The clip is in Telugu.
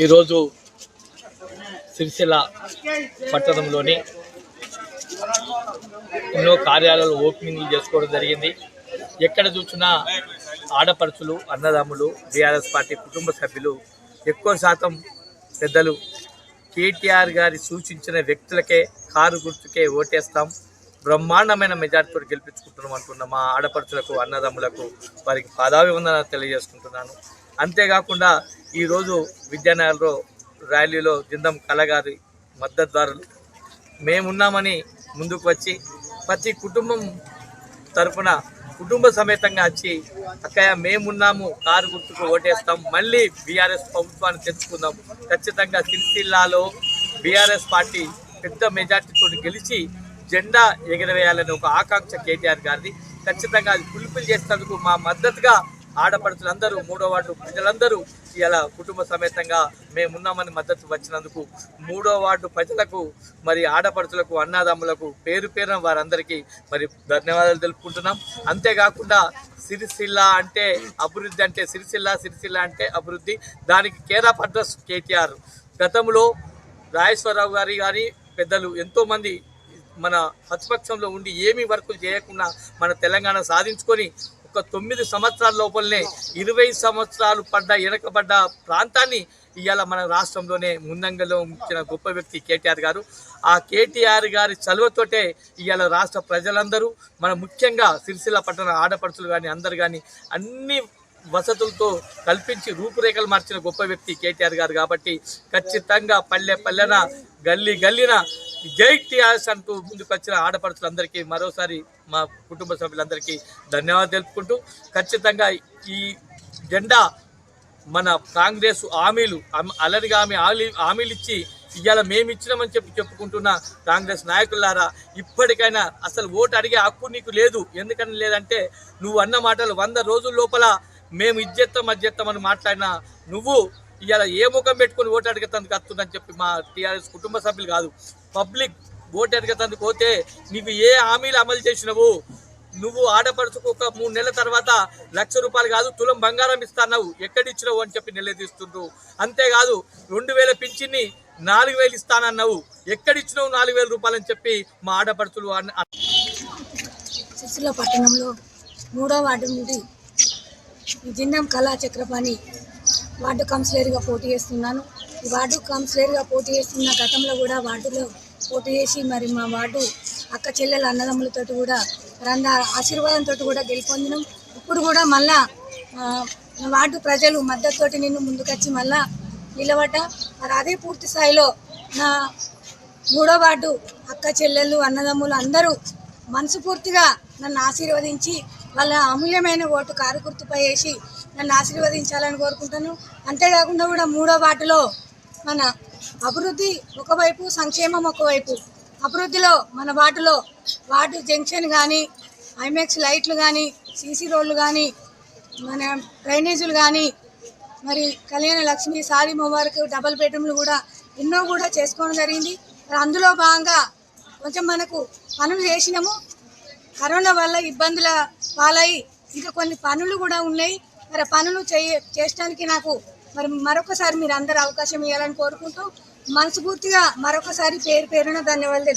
ఈరోజు సిరిసిల్ల పట్టణంలోని ఎన్నో కార్యాలయాలు ఓపెనింగ్లు చేసుకోవడం జరిగింది. ఎక్కడ చూసినా ఆడపడుచులు అన్నదమ్ములు బీఆర్ఎస్ పార్టీ కుటుంబ సభ్యులు ఎక్కువ శాతం పెద్దలు కేటీఆర్ గారి సూచించిన వ్యక్తులకే కారు గుర్తుకే ఓటేస్తాం. బ్రహ్మాండమైన మెజార్టీతో గెలిపించుకుంటున్నాం అనుకున్న మా ఆడపడుచులకు అన్నదమ్ములకు వారికి పాదాభివందన తెలియజేసుకుంటున్నాను. అంతేకాకుండా ఈరోజు విద్యానగర్లో ర్యాలీలో జిందం కళగారి మద్దతుదారులు. మేమున్నామని ముందుకు వచ్చి ప్రతి కుటుంబం తరపున కుటుంబ సమేతంగా వచ్చి అక్కయ్య మేమున్నాము కారు గుర్తుకు ఓటేస్తాం మళ్ళీ బీఆర్ఎస్ ప్రభుత్వాన్ని తెచ్చుకుందాం. ఖచ్చితంగా సిరిసిల్లాలో బీఆర్ఎస్ పార్టీ పెద్ద మెజార్టీతో గెలిచి జెండా ఎగరవేయాలని ఒక ఆకాంక్ష కేటీఆర్ గారిది. ఖచ్చితంగా అది ఫుల్ఫిల్ చేసేందుకు మా మద్దతుగా ఆడపడుచులందరూ మూడో వార్డు ప్రజలందరూ ఇలా కుటుంబ సమేతంగా మేమున్నామని మద్దతు వచ్చినందుకు మూడో వార్డు ప్రజలకు మరి ఆడపడుచులకు అన్నదమ్ములకు పేరు పేరున వారందరికీ మరి ధన్యవాదాలు తెలుపుకుంటున్నాం. అంతేకాకుండా సిరిసిల్ల అంటే అభివృద్ధి అంటే సిరిసిల్ల సిరిసిల్ల అంటే అభివృద్ధి. దానికి కేరాప్ అడ్రస్ కేటీఆర్. గతంలో రాజేశ్వరరావు గారి కానీ పెద్దలు ఎంతోమంది మన ప్రతిపక్షంలో ఉండి ఏమీ వర్కులు చేయకుండా మన తెలంగాణ సాధించుకొని ఒక తొమ్మిది సంవత్సరాల లోపలనే ఇరవై సంవత్సరాలు పడ్డ వెనకబడ్డ ప్రాంతాన్ని ఇవాళ మన రాష్ట్రంలోనే ముందంగలో ఉంచిన గొప్ప వ్యక్తి కేటీఆర్ గారు. ఆ కేటీఆర్ గారి చలువతోటే ఇవాళ రాష్ట్ర ప్రజలందరూ మన ముఖ్యంగా సిరిసిల్ల పట్టణ ఆడపడుచులు కానీ అందరు కానీ అన్ని వసతులతో కల్పించి రూపురేఖలు మార్చిన గొప్ప వ్యక్తి కేటీఆర్ గారు కాబట్టి ఖచ్చితంగా పల్లె పల్లెన గల్లీ గల్లిన జై టీఆర్ఎస్ అంటూ ముందుకు వచ్చిన ఆడపడుచులందరికీ మరోసారి మా కుటుంబ సభ్యులందరికీ ధన్యవాదాలు తెలుపుకుంటూ ఖచ్చితంగా ఈ జెండా మన కాంగ్రెస్ హామీలు అలరిగా ఆమె హామీలు ఇచ్చి ఇవాళ మేము ఇచ్చినామని చెప్పి చెప్పుకుంటున్న కాంగ్రెస్ నాయకులారా ఇప్పటికైనా అసలు ఓటు అడిగే హక్కు నీకు లేదు. ఎందుకని లేదంటే నువ్వు అన్న మాటలు వంద రోజుల లోపల మేము ఇజ్జెత్తాం అజ్జెత్తాం అని మాట్లాడినా నువ్వు ఇవాళ ఏ ముఖం పెట్టుకొని ఓటు అడిగేందుకు వస్తుందని చెప్పి మా టీఆర్ఎస్ కుటుంబ సభ్యులు కాదు పబ్లిక్ ఓటు అడిగేందుకు పోతే నీకు ఏ హామీలు అమలు చేసినవు? నువ్వు ఆడపడుచుకు ఒక మూడు నెలల తర్వాత లక్ష రూపాయలు కాదు తులం బంగారం ఇస్తాన్నావు. ఎక్కడిచ్చినావు అని చెప్పి నిలదీస్తుండ్రు. అంతేకాదు రెండు వేల పింఛన్ని నాలుగు వేలు ఇస్తానన్నావు. ఎక్కడిచ్చినావు నాలుగు వేల రూపాయలు అని చెప్పి మా ఆడపడుచులు అన్న సిరిసిల్ల పట్టణంలో మూడో వార్డు నుండి జిన్నం కళా చక్రపాణి వార్డు కౌన్సిలర్గా పోటీ చేస్తున్నాను. ఈ వార్డు కౌన్సిలర్గా పోటీ చేస్తున్న గతంలో కూడా వార్డులో పోటీ చేసి మరి మా వార్డు అక్క చెల్లెల అన్నదమ్ములతో కూడా రంద ఆశీర్వాదంతో కూడా గెలుపొందినాం. ఇప్పుడు కూడా మళ్ళా వార్డు ప్రజలు మద్దతుతోటి నిన్ను ముందుకొచ్చి మళ్ళా నిలబడ్డ. మరి అదే పూర్తి స్థాయిలో నా మూడో వార్డు అక్క చెల్లెళ్ళు అన్నదమ్ములు అందరూ మనసుపూర్తిగా నన్ను ఆశీర్వదించి వాళ్ళ అమూల్యమైన ఓటు కారు గుర్తుపై వేసి నన్ను ఆశీర్వదించాలని కోరుకుంటాను అంతేకాకుండా కూడా మూడో వార్డులో మన అభివృద్ధి ఒకవైపు సంక్షేమం ఒకవైపు. అభివృద్ధిలో మన వార్డులో వార్డు జంక్షన్ కానీ ఐమాక్స్ లైట్లు కానీ సీసీ రోడ్లు కానీ మన డ్రైనేజీలు కానీ మరి కళ్యాణ లక్ష్మి సారీ మొబార్క్ డబల్ బెడ్రూమ్లు కూడా ఎన్నో కూడా చేసుకోవడం జరిగింది. అందులో భాగంగా కొంచెం మనకు పనులు చేసినాము. కరోనా వల్ల ఇబ్బందుల పాలై ఇంకా కొన్ని పనులు కూడా ఉన్నాయి. మరి పనులు చేయ చేయడానికి నాకు మరి మరొకసారి మీరు అందరు అవకాశం ఇవ్వాలని కోరుకుంటూ మనస్ఫూర్తిగా మరొకసారి పేరు పేరున ధన్యవాదాలు